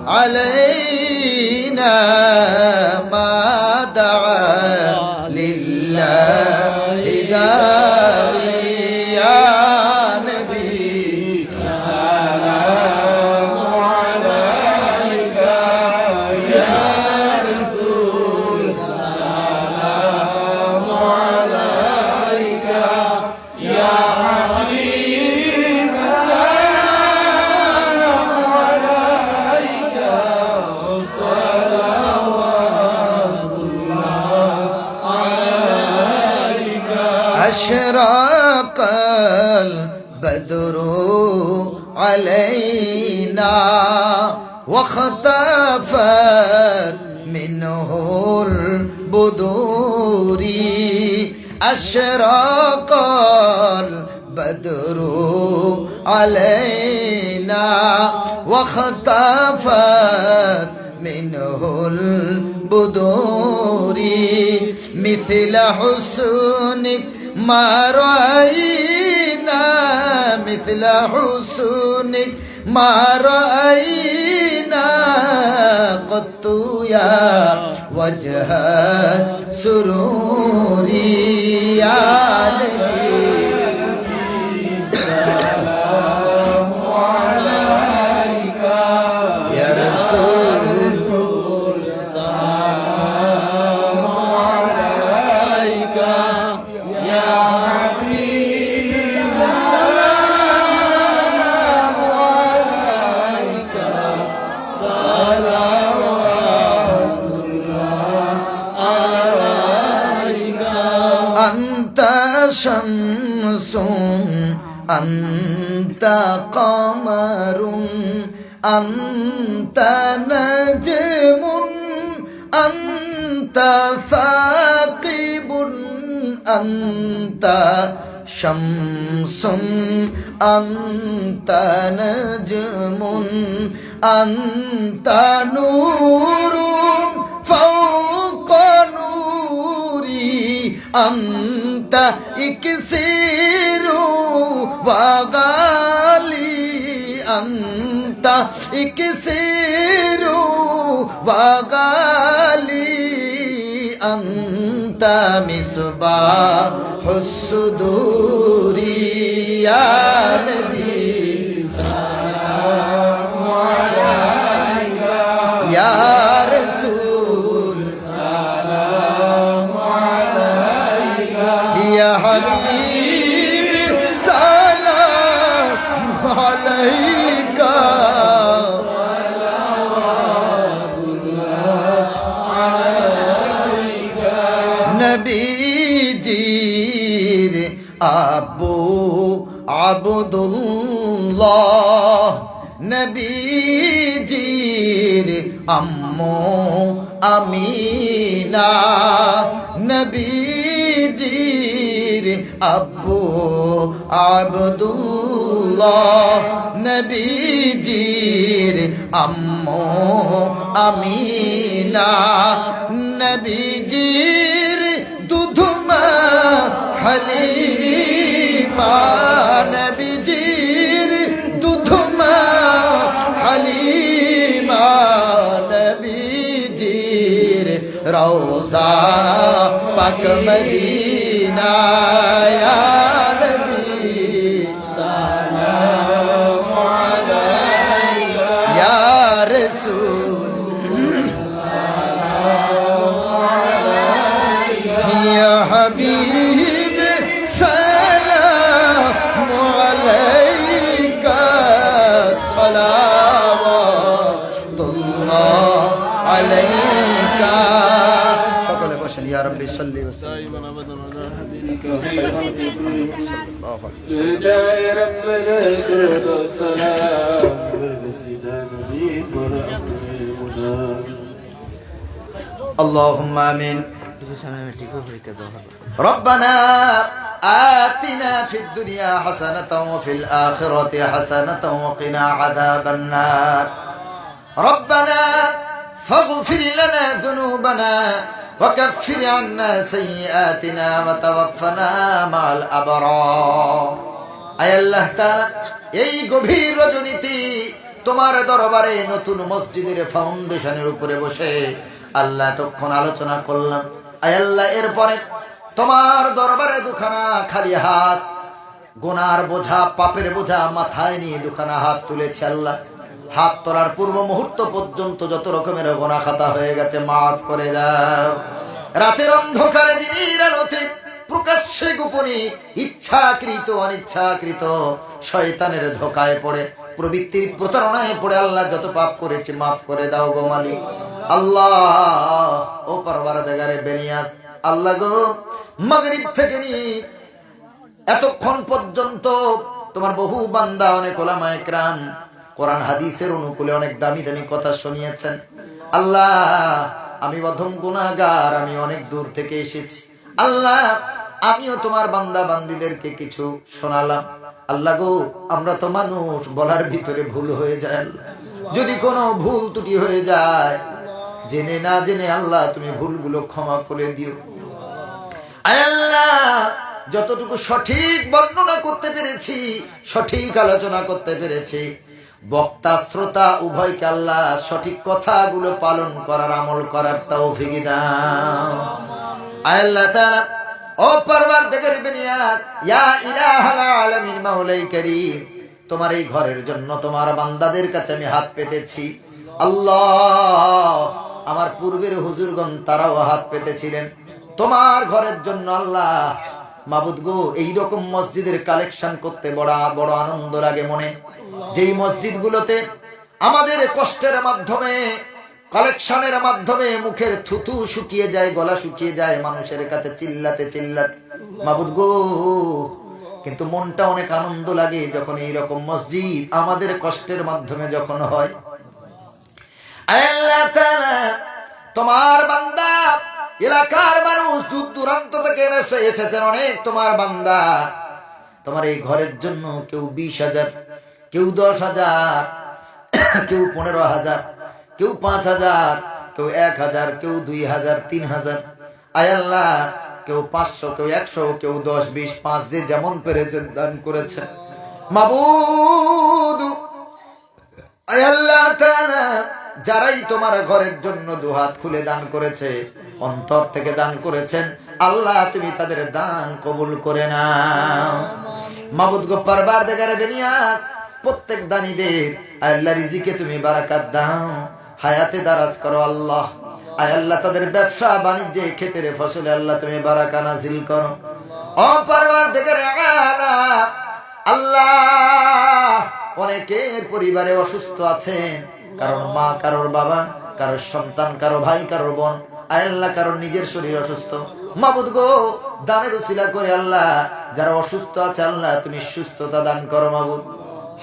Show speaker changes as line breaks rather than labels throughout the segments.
علينا أشرق البدر علينا واختفت منه البدور. أشرق البدر علينا واختفت منه البدور. مثل حسنك ما رأينا مثل حسنك ما رأينا قط يا وجه سروري يا نبي. أنت قمر أنت نجم أنت ثاقب أنت شمس أنت نجم أنت نور فوق نوري أنت إكسير وغالي أنت إكسير وغالي أنت مصباح الصدور يا نبي নবীজির আম্মু আমিনা নবীজির আব্বু আবদুল্লাহ নবীজির আম্মু আমিনা নবীজির দুধুমা হালিমা নবীজির নবীজির রওজা পাক اللهم آمين ربنا آتنا في الدنيا حسنة وفي الآخرة حسنة وقنا عذاب النار ربنا فاغفر لنا ذنوبنا وكفر عنا سيئاتنا وتوفنا مع الأبرار আয় আল্লাহ তাআলা এই গভীর রজনীতে তোমার দরবারে নতুন মসজিদের ফাউন্ডেশনের উপরে বসে আল্লাহ তখন আলোচনা করলাম আয় আল্লাহ এরপরে তোমার দরবারে দুখানা খালি হাত গোনার বোঝা পাপের বোঝা মাথায় নিয়ে দুখানা হাত তুলেছে আল্লাহ হাত তোলার পূর্ব মুহূর্ত পর্যন্ত যত রকমের গোনা খাতা হয়ে গেছে, মাফ করে দাও। রাতের অন্ধকারে দিনের আলোতে প্রকাশ্যে গোপনে ইচ্ছাকৃত, অনিচ্ছাকৃত শয়তানের ধোকায় পড়ে, প্রবৃত্তির প্রতারণায় পড়ে আল্লাহ যত পাপ করেছে, মাফ করে দাও গো মালিক। আল্লাহ, ও পারবার দেগারে বেনিয়াস আল্লাহ গো, মাগরিব থেকে নি, এতক্ষণ পর্যন্ত তোমার বহু বান্দা, অনেক ওলামা একরাম কোরআন হাদিসের অনুকূলে অনেক দামি দামি কথা শুনিয়েছেন। আল্লাহ, আমি অধম গুনাহগার, আমি অনেক দূর থেকে এসেছি। আল্লাহ, আমিও তোমার বান্দা বান্দিদেরকে কিছু শোনালাম। আল্লাহ গো, আমরা তো মানুষ, বলার ভিতরে ভুল হয়ে যায়। যদি কোনো ভুল ত্রুটি হয়ে যায়, জেনে না জেনে আল্লাহ, তুমি ভুলগুলো ক্ষমা করে দিও। আল্লাহ, যতটুকু সঠিক বর্ণনা করতে পেরেছি, সঠিক আলোচনা করতে পেরেছি বক্তা, শ্রোতা, উভয়কে আল্লাহ সঠিক কথাগুলো পালন করার, আমল করার তাও ফিগি আল্লাহ ও পারবার দেখের বেনিয়াস তোমার এই ঘরের জন্য তোমার বান্দাদের কাছে আমি হাত পেতেছি। আল্লাহ, আমার পূর্বের হুজুরগণ তারাও হাত পেতেছিলেন। তোমার ঘরের জন্য আল্লাহ মাবুদ গো, এইরকম মসজিদের কালেকশন করতে বড় বড় আনন্দ লাগে মনে। যেই মসজিদগুলোতে আমাদের কষ্টের মাধ্যমে, কালেকশনের মাধ্যমে মুখের থুতু শুকিয়ে যায়, গলা শুকিয়ে যায়, মানুষের কাছে চিল্লাতে চিল্লাতে। মাবুদ গো, কিন্তু মনটা অনেক আনন্দ লাগে যখন এইরকম মসজিদ আমাদের কষ্টের মাধ্যমে যখন হয়। তোমার বান্দা এলাকার মানুষ দূর দূরান্ত থেকে এসে এসেছেন অনেক তোমার বান্দা। তোমার এই ঘরের জন্য কেউ বিশ হাজার, কেউ দশ হাজার, কেউ পনেরো হাজার, কেউ পাঁচ হাজার, কেউ এক হাজার, কেউ দুই হাজার, তিন হাজার। আয়াল্লাহ কেউ পাঁচশো, কেউ একশো, কেউ দশ, বিশ, পাঁচ, যে যেমন পেরেছে দান করেছে। মাবুদ, আয় আল্লাহ যারাই তোমার ঘরের জন্য দুহাত খুলে দান করেছে অন্তর থেকে দান করেছেন। আল্লাহ, তুমি তাদের দান কবুল করে নাও। মাবুদ গোপার পারবার দেগারে বেনিয়াস, প্রত্যেক দানীদের আল্লাহ রিজিকে তুমি বারাকাত দাও। হায়াতে দারাজ করো আল্লাহ। আয় আল্লাহ, তাদের ব্যবসা বাণিজ্যে, ক্ষেতের ফসলে আল্লাহ তুমি বারাকা নাজিল করো। ও পারবার দেগারে আলা, আল্লাহ, অনেকের পরিবারে অসুস্থ আছেন। কারণ মা, কারোর বাবা, কারোর সন্তান কারও ভাই, কারোর বোন। আল্লাহ কারোর নিজের শরীর অসুস্থ। মাবুদ গো, দানের উসিলা করে আল্লাহ, যারা অসুস্থ আছে আল্লাহ, তুমি সুস্থতা দান করো মাবুদ।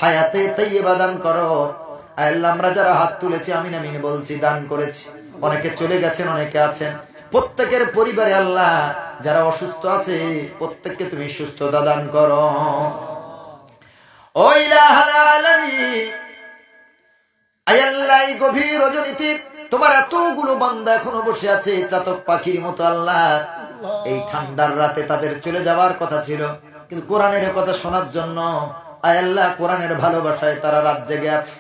হায়াতে তাইয়েবা দান করো। আল্লাহ, আমরা যারা হাত তুলেছি আমি নামিন বলছি, দান করেছি। অনেকে চলে গেছেন, অনেকে আছেন। প্রত্যেকের পরিবারে আল্লাহ, যারা অসুস্থ আছে, প্রত্যেককে তুমি সুস্থতা দান করো। ও ইলাহাল আলামিন, আয় আল্লাহ গভীর রজনীতে তোমার এতগুলো বান্দা এখনও বসে আছে, চাতক পাখির মতো আল্লাহ। এই ঠান্ডার রাতে তাদের চলে যাওয়ার কথা ছিল, কিন্তু কোরআনের কথা শোনার জন্য আল্লাহ, কোরআনের ভালোবাসায় তারা রাত জেগে আছে।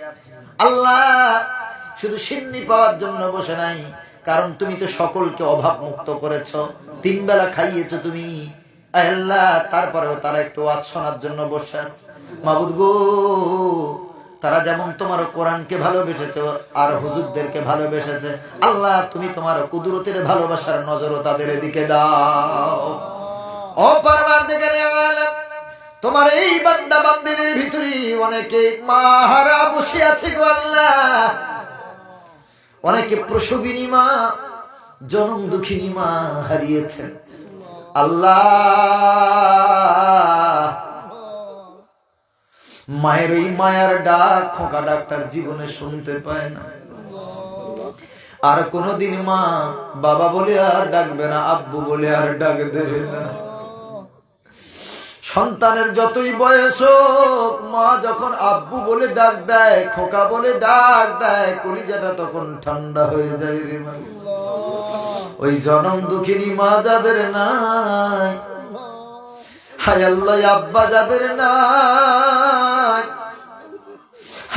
আল্লাহ শুধু সিন্নি পাওয়ার জন্য বসে নাই, কারণ তুমি তো সকলকে অভাব মুক্ত করেছ। তিন বেলা খাইয়েছ তুমি। আল্লাহ, তারপরেও তারা একটু ওয়াজ শোনার জন্য বসে আছে। মাবুদ গো তারা যেমন তোমার কোরআনকে ভালোবেসেছে আর হুজুরদেরকে ভালোবেসেছে, আল্লাহ তুমি তোমার কুদরতের ভালোবাসার নজরও তাদের দিকে দাও। তোমার এই বান্দা বান্দিদের ভিতরে অনেকে মাহারা বসে আছে গো অনেকে প্রসবিনী মা, জনম দুঃখিনী মা হারিয়েছেন। আল্লাহ মায়ের ওই মায়ার ডাক খোকা ডাক্তার জীবনে শুনতে পায় না। আর কোনদিন মা বাবা বলে আর ডাকবে না, আব্বু বলে আর ডাক দেবে না। সন্তানের যতই বয়স হোক, মা যখন আব্বু বলে ডাক দেয়, খোকা বলে ডাক দেয়, কলিজাটা তখন ঠান্ডা হয়ে যায় রে মা। ওই জনম দুঃখিনী মা যাদের নাই, হায় আল্লাহ, আব্বা যাদের নাই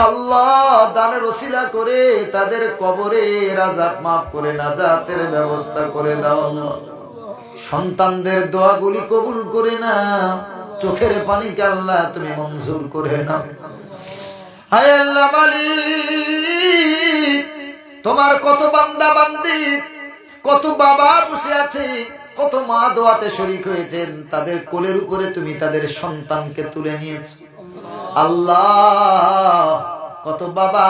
আল্লাহ দানের ওসিলা করে তাদের কবরে মাফ করে ব্যবস্থা করে দাও। সন্তানদের দোয়াগুলি কবুল করে না, চোখের পানিকে আল্লাহ তুমি মঞ্জুর করে না। আল্লাহ তোমার কত বান্দা বান্দি, কত বাবা বসে আছে, কত মা দোয়াতে শরিক হয়েছেন, তাদের কোলের উপরে তুমি তাদের সন্তানকে তুলে নিয়েছো। আল্লাহ, কত বাবা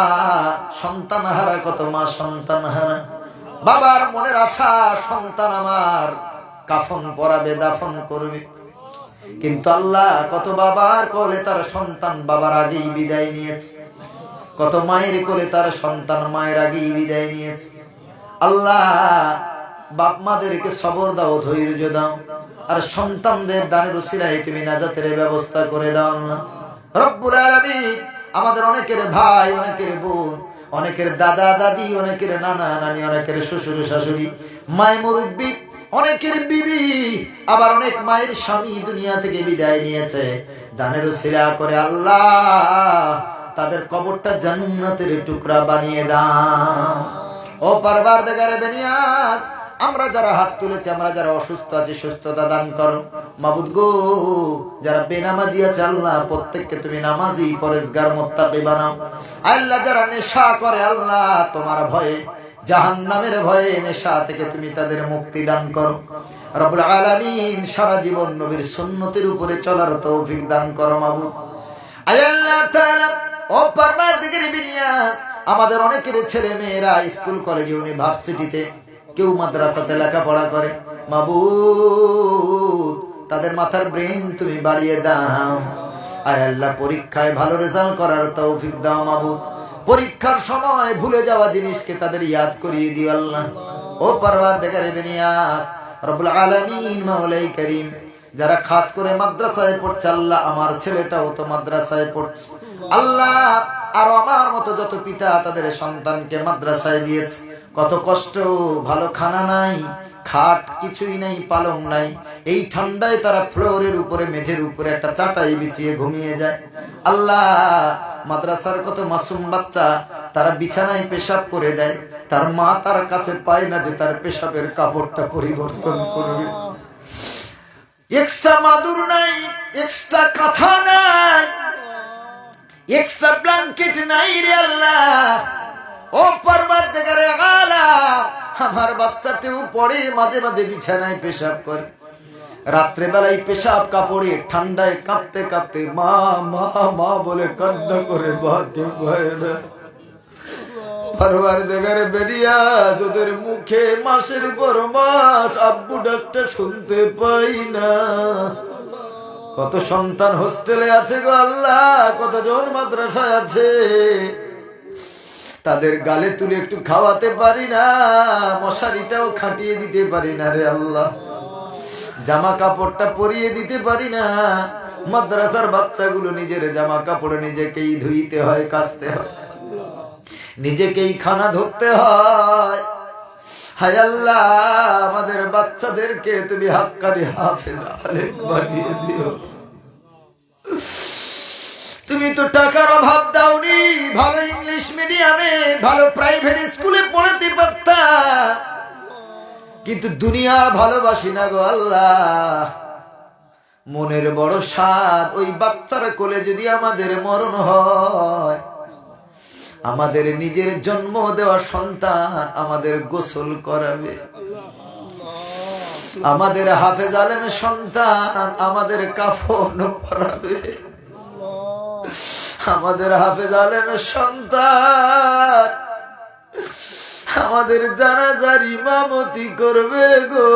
সন্তান হারা, কত মা সন্তান হারা। বাবার মনের আশা, সন্তান আমার কাফন পরাবে, দাফন করবে। কিন্তু আল্লাহ কত বাবার কোলে তার সন্তান বাবার আগেই বিদায় নিয়েছে। কত মায়ের কোলে তার সন্তান মায়ের আগেই বিদায় নিয়েছে। আল্লাহ বাপ মাদেরকে সবর দাও, ধৈর্য দাও। আর সন্তানদের দানের উসিলায় তুমি নাজাতের ব্যবস্থা করে দাও না রব্বুল আলামিন, আমাদের অনেকের ভাই, অনেকের বোন, অনেকের দাদা, দাদি, অনেকের নানা, নানি, অনেকের শ্বশুর, শাশুড়ি মায় মুরব্বী, অনেকের বিবি, আবার অনেক মায়ের স্বামী দুনিয়া থেকে বিদায় নিয়েছে। দানের উসিলা করে আল্লাহ, তাদের কবরটা জান্নাতের টুকরা বানিয়ে দাও। ও পারবার দেগারে বেনিয়াস আমরা যারা হাত তুলেছি, আমরা যারা অসুস্থ আছি, সুস্থতা দান করো। মাবুদ গো, যারা বেনামাজি আছে, আল্লাহ, প্রত্যেককে তুমি নামাজি পরেজগার মোত্তাকি বানাও। আল্লাহ, যারা নেশা করে, আল্লাহ, তোমার ভয়ে, জাহান্নামের ভয়ে নেশা থেকে তুমি তাদের মুক্তি দান করো। রব্বুল আলামিন সারা জীবন নবীর সুন্নতের উপরে চলার তৌফিক দান করো, মাবুদ। আল্লাহ আমাদের অনেকের ছেলে মেয়েরা স্কুল, কলেজে, ইউনিভার্সিটিতে কেউ মাদ্রাসাতে লেখাপড়া করে? মাবুদ, তাদের মাথার ব্রেন তুমি বাড়িয়ে দাও। আয় আল্লাহ, পরীক্ষায় ভালো রেজাল্ট করার তৌফিক দাও মাবুদ। পরীক্ষার সময় ভুলে যাওয়া জিনিসকে তাদের ইয়াদ করিয়ে দিও আল্লাহ। ও পারবার দেখারে বেনিয়াস রব্বুল আলামিন মাওলাই করিম, যারা খাস করে মাদ্রাসায় পড়ছে, আল্লাহ আমার ছেলেটাও তো মাদ্রাসায় পড়ছে। আল্লাহ আর আমার মতো যত পিতা তাদের সন্তানকে মাদ্রাসায় দিয়েছে। কত কষ্ট, ভালো খানা নাই, খাট কিছুই নাই, পালং নাই। এই ঠান্ডায় তারা ফ্লোরের উপরে, মেঝের উপরে একটা চাটাই বিছিয়ে ঘুমিয়ে যায়। আল্লাহ, মাদ্রাসার কত মাসুম বাচ্চা, তারা বিছানায় পেশাব করে দেয়। তার মা তার কাছে পায় না যে তার পেশাবের কাপড়টা পরিবর্তন করবে। এক্সট্রা মাদুর নাই এক্সট্রা কাঁথা নাই এক্সট্রা ব্ল্যাঙ্কেট নাই রে আল্লাহ। ও পর্বত দেখারে আমার বাচ্চাটিও পড়ে, মাঝে মাঝে বিছানায় পেশাব করে। রাত্রে বেলায় পেশাব কাপড়ে, ঠান্ডায় কাঁপতে কাঁপতে মা মা মা বলে কান্না করে, বাকে পরবার বেরিয়া মুখে মাসের পর মাস আব্বু ডাকটা শুনতে পাই না। কত সন্তান হোস্টেলে আছে গো আল্লাহ, কতজন মাদ্রাসায় আছে? তাদের গালে তুলে একটু খাওয়াতে পারি না, মশারিটাও খাটিয়ে দিতে পারি না রে আল্লাহ। জামা কাপড়টা পরিয়ে দিতে পারি না, মাদ্রাসার বাচ্চাগুলো নিজের জামা কাপড় নিজেকেই ধুইতে হয়, কাচতে হয়, নিজেকেই খানা ধরতে হয়। হায় আল্লাহ, আমাদের বাচ্চাদেরকে তুমি হাক্কারি হাফেজ আলেম বানিয়ে দিও। তুমি তো টাকার অভাব দাওনি। ভালো ইংলিশ মিডিয়ামে ভালো প্রাইভেট স্কুলে পড়াতে পারতা। কিন্তু দুনিয়া ভালোবাসি না গো আল্লাহ। মনের বড় স্বাদ ওই বাচ্চার কোলে যদি আমাদের মরণ হয়, আমাদের নিজের জন্ম দেওয়া সন্তান আমাদের গোসল করাবে। আমাদের হাফেজ আলেম সন্তান আমাদের কাফন পরাবে। আমাদের হাফেজ আলেমের সন্তান। আমাদের জানাজার ইমামতি করবে গো।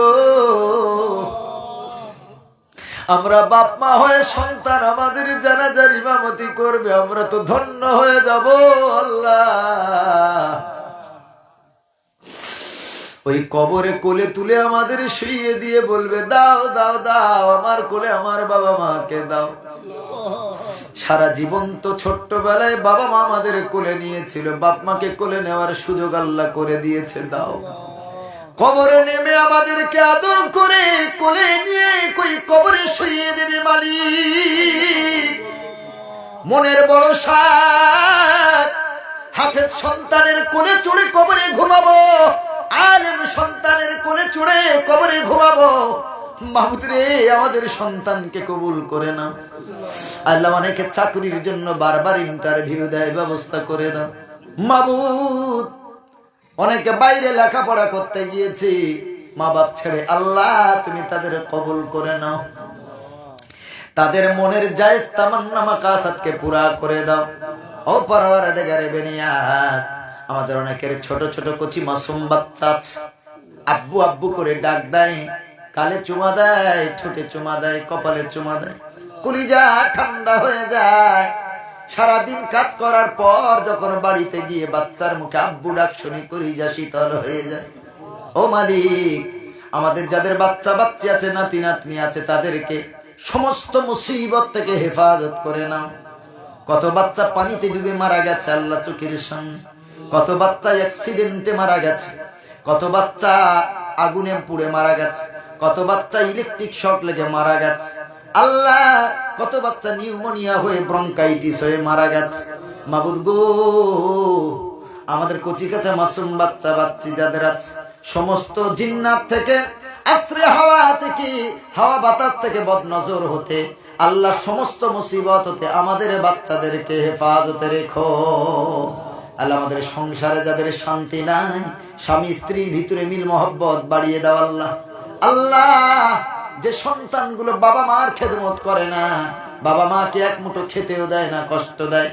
আমরা বাপ মা হয়ে সন্তান, আমাদের জানাজার ইমামতি করবে, আমরা তো ধন্য হয়ে যাব, আল্লাহ। ওই কবরে কোলে তুলে আমাদের শুইয়ে দিয়ে বলবে, দাও দাও দাও, আমার কোলে আমার বাবা মাকে দাও। সারা জীবন তো ছোট্টবেলায় বাবা মা আমাদের কোলে নিয়েছিল, বাপ মাকে কোলে নেওয়ার সুযোগ আল্লাহ করে দিয়েছে, দাও। কবরে নেমে আমাদেরকে আদর করে কোলে নিয়ে কই কবরে শুইয়ে দেবে মালিক। মনের বড় সার, হাফেজ সন্তানের কোলে চড়ে কবরে ঘুমাবো। আলেম সন্তানের কোলে চড়ে কবরে ঘুমাবো। মাহমুদ রে, আমাদের সন্তানকে কবুল করে না আল্লাহ অনেকে চাকরির জন্য বারবার ইন্টারভিউ দেয়, ব্যবস্থা করে দাও। মাহমুদ, অনেকে বাইরে লেখাপড়া করতে গিয়েছি। মা বাপ ছেড়ে আল্লাহ, তুমি তাদের কবুল করে নাও। তাদের মনের জায়েজ তামান্না মাকাসাতকে পুরা করে দাও। ও পরওয়ার দেগারে বেনিয়াস আমাদের অনেকের ছোট ছোট কচি মাসুম বাচ্চা আছে। আব্বু আব্বু করে ডাক দেয়, কালে চুমা দেয় ছোটে চুমা দেয়, কপালে চুমা দেয়। কলিজা ঠান্ডা হয়ে যায়। সারাদিন কাজ করার পর যখন বাড়িতে গিয়ে বাচ্চার মুখে আব্বু ডাক শুনি কলিজা শীতল হয়ে যায়। ও মালিক, আমাদের যাদের বাচ্চা বাচ্চা আছে, নাতি নাতনি আছে, তাদেরকে সমস্ত মুসিবত থেকে হেফাজত করে নাও। কত বাচ্চা পানিতে ডুবে মারা গেছে আল্লাহ চোখের সামনে। কত বাচ্চা অ্যাক্সিডেন্টে মারা গেছে, কত বাচ্চা আগুনে পুড়ে মারা গেছে, কত বাচ্চা ইলেকট্রিক শক লেগে মারা গেছে। আল্লাহ কত বাচ্চা নিউমোনিয়া হয়ে ব্রঙ্কাইটিস হয়ে মারা গেছে। মাবুদ গো, আমাদের কচি কাছে মাসুম বাচ্চা বাচ্চি যাদের আছে, সমস্ত জিন্নাত থেকে, আশ্রে হাওয়া থেকে, হাওয়া বাতাস থেকে বদনজর হতে, আল্লাহ সমস্ত মুসিবত হতে আমাদের বাচ্চাদেরকে হেফাজতে রেখো। আল্লাহ আমাদের সংসারে যাদের শান্তি নাই, স্বামী স্ত্রীর ভিতরে মিল মহব্বত বাড়িয়ে দাও আল্লাহ। আল্লাহ, যে সন্তানগুলো বাবা মার খেদমত করে না, বাবা মাকে এক মুঠো খেতেও দেয় না, কষ্ট দেয়।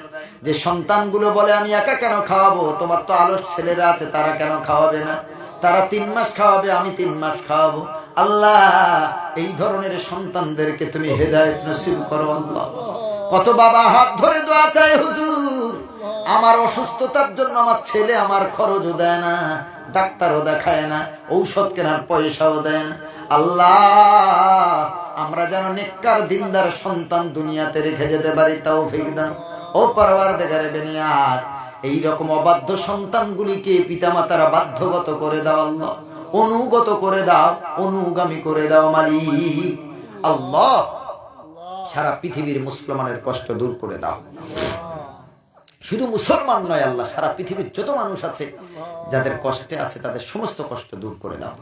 যে সন্তানগুলো বলে, আমি একা কেন খাওয়াবো? তোমার তো আলস ছেলেরা আছে, তারা কেন খাওয়াবে না? তারা তিন মাস খাওয়াবে, আমি তিন মাস খাওয়াবো। আল্লাহ, এই ধরনের সন্তানদেরকে তুমি হেদায়ত নসিব করো আল্লাহ। কত বাবা হাত ধরে দোয়া চায়, হুজুর আমার অসুস্থতার জন্য আমার ছেলে আমার খরচও দেয় না, ডাক্তারও দেখায় না, ঔষধ কেনার পয়সাও দেয় না। আল্লাহ, আমরা যেন নেককার দিনদার সন্তান দুনিয়াতে রেখে যেতে পারি তাও ফিক দাও। ও পারবার দেখারে বেনিয়াজ, এইরকম অবাধ্য সন্তানগুলিকে পিতামাতারা বাধ্যগত করে দাও আল্লাহ। অনুগত করে দাও, অনুগামী করে দাও মালিক। আল্লাহ, সারা পৃথিবীর মুসলমানের কষ্ট দূর করে দাও। শুধু মুসলমান নয় আল্লাহ, সারা পৃথিবীর যত মানুষ আছে, যাদের কষ্টে আছে, তাদের সমস্ত কষ্ট দূর করে দাও।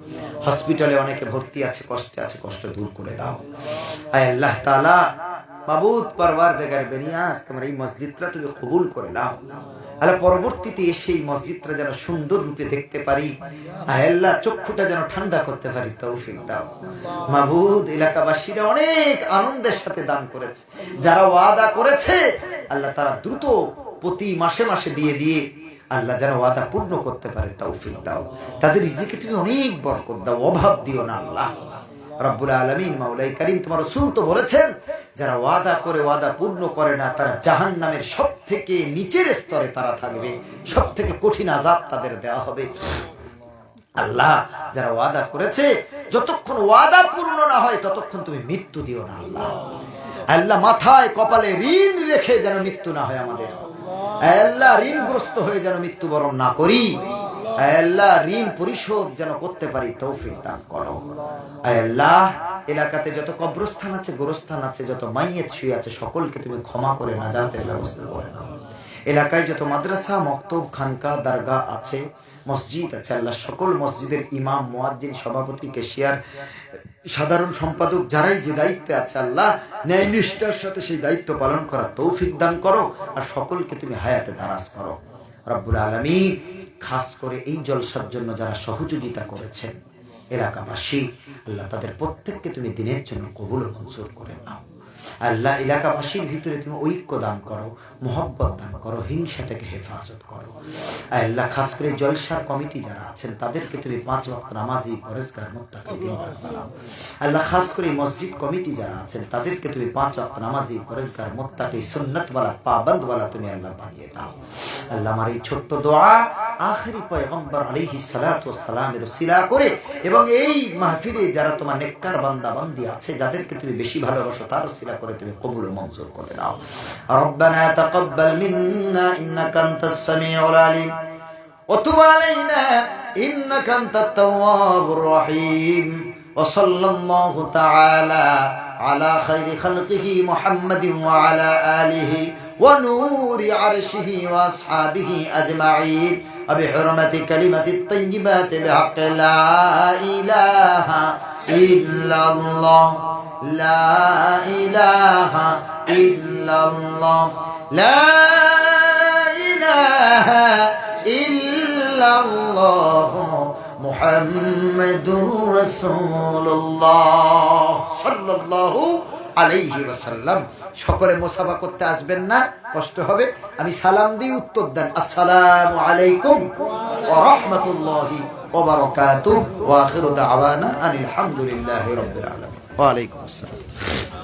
হসপিটালে অনেকে ভর্তি আছে, কষ্টে আছে, কষ্ট দূর করে দাও। আয় আল্লাহ তালা মাবুদ পারবার দেগার বেনিয়াস তোমার এই মসজিদটা তুমি কবুল করে নাও। আল্লাহ, পরবর্তীতে এসে এই মসজিদটা যেন সুন্দর রূপে দেখতে পারি। আল্লাহ, চক্ষুটা যেন ঠান্ডা করতে পারি, তৌফিক দাও। মাবুদ, এলাকাবাসীরা অনেক আনন্দের সাথে দান করেছে। যারা ওয়াদা করেছে, আল্লাহ তারা দ্রুত প্রতি মাসে মাসে দিয়ে দিয়ে আল্লাহ যেন ওয়াদা পূর্ণ করতে পারে, তৌফিক দাও। তাদের রিজিকে তুমি অনেক বরকত দাও, অভাব দিও না আল্লাহ। রব্বুল আলমিন মাউলাই করিম তোমার রসুল তো বলেছেন, যারা ওয়াদা করে, ওয়াদা পূর্ণ করে না, তারা জাহান নামের সব থেকে নিচের স্তরে তারা থাকবে সব থেকে কঠিন আজাব তাদের দেওয়া হবে। আল্লাহ যারা ওয়াদা করেছে, যতক্ষণ ওয়াদা পূর্ণ না হয়, ততক্ষণ তুমি মৃত্যু দিও না আল্লাহ। আল্লাহ মাথায়, কপালে ঋণ রেখে যেন মৃত্যু না হয় আমাদের। আল্লাহ, ঋণগ্রস্ত হয়ে যেন মৃত্যুবরণ না করি। আল্লাহ, ঋণ পরিশোধ যেন করতে পারি, তৌফিক দান করো। আল্লাহ, এলাকাতে যত কবরস্থান আছে, গোরস্থান আছে, যত মাইয়েত শুয়ে আছে, সকলকে তুমি ক্ষমা করে না যাতে ব্যবস্থা করে নাও। এলাকায় যত মাদ্রাসা, মক্তব, খানকা দারগা আছে, মসজিদ আছে, আল্লাহ সকল মসজিদের ইমাম, মুয়াজ্জিন সভাপতি কেশিয়ার সাধারণ সম্পাদক যারাই যে দায়িত্বে আছে, আল্লাহ ন্যায় নিষ্ঠার সাথে সেই দায়িত্ব পালন করা তৌফিক দান করো আর সকলকে তুমি হায়াতে দারাজ করো। রব্বুল আলমী খাস করে এই জলসার জন্য যারা সহযোগিতা করেছেন, এলাকাবাসী, আল্লাহ তাদের প্রত্যেককে তুমি দিনের জন্য কবুল মঞ্জুর করে নাও। আল্লাহ এলাকাবাসীর ভিতরে তুমি ঐক্য দান করো মোহব্বত দান করো, হিংসা থেকে হেফাজত করো। আল্লাহ, খাস করে জলসার কমিটি যারা আছেন, তাদেরকে তুমি পাঁচ ওয়াক্ত নামাজি, পরেজগার, মোত্তাকে বানাও আল্লাহ, খাস করে মসজিদ কমিটি যারা আছেন, তাদেরকে তুমি পাঁচ ওয়াক্ত নামাজি, পরেজগার, মোত্তাকে, সুন্নতওয়ালা, পাবন্দওয়ালা তুমি আল্লাহ বানিয়ে দাও। আল্লাহ, আমার এই ছোট্ট দোয়া আখেরি পয়গম্বর আলাইহি সালাতু ওয়াসসালামের ওসিলা করে এবং এই মাহফিলে যারা তোমার নেককার বান্দা বান্দি আছে, যাদেরকে তুমি বেশি ভালোবাসো, তার ওসিলা করে তুমি কবুল ও মঞ্জুর করে নাও। রব্বানা تقبل منا إنك أنت السميع العليم. وتب علينا إنك أنت التواب الرحيم. وصلى الله تعالى على خير خلقه محمد وعلى آله ونور عرشه وأصحابه أجمعين. وبحرمة كلمة الطيبات بحق لا إله إلا الله. لا إله إلا الله. لا إله إلا الله محمد رسول الله صلى الله আলাইহি ওয়াসাল্লাম সকলে মোসাফা করতে আসবেন না কষ্ট হবে আমি সালাম দিয়ে উত্তর দেন আসসালামু আলাইকুম ওয়া রাহমাতুল্লাহি ওয়া বারাকাতুহু ওয়া আখিরু দাওয়ানা আনিল হামদুলিল্লাহি রাব্বিল আলামিন ওয়া আলাইকুম আসসালাম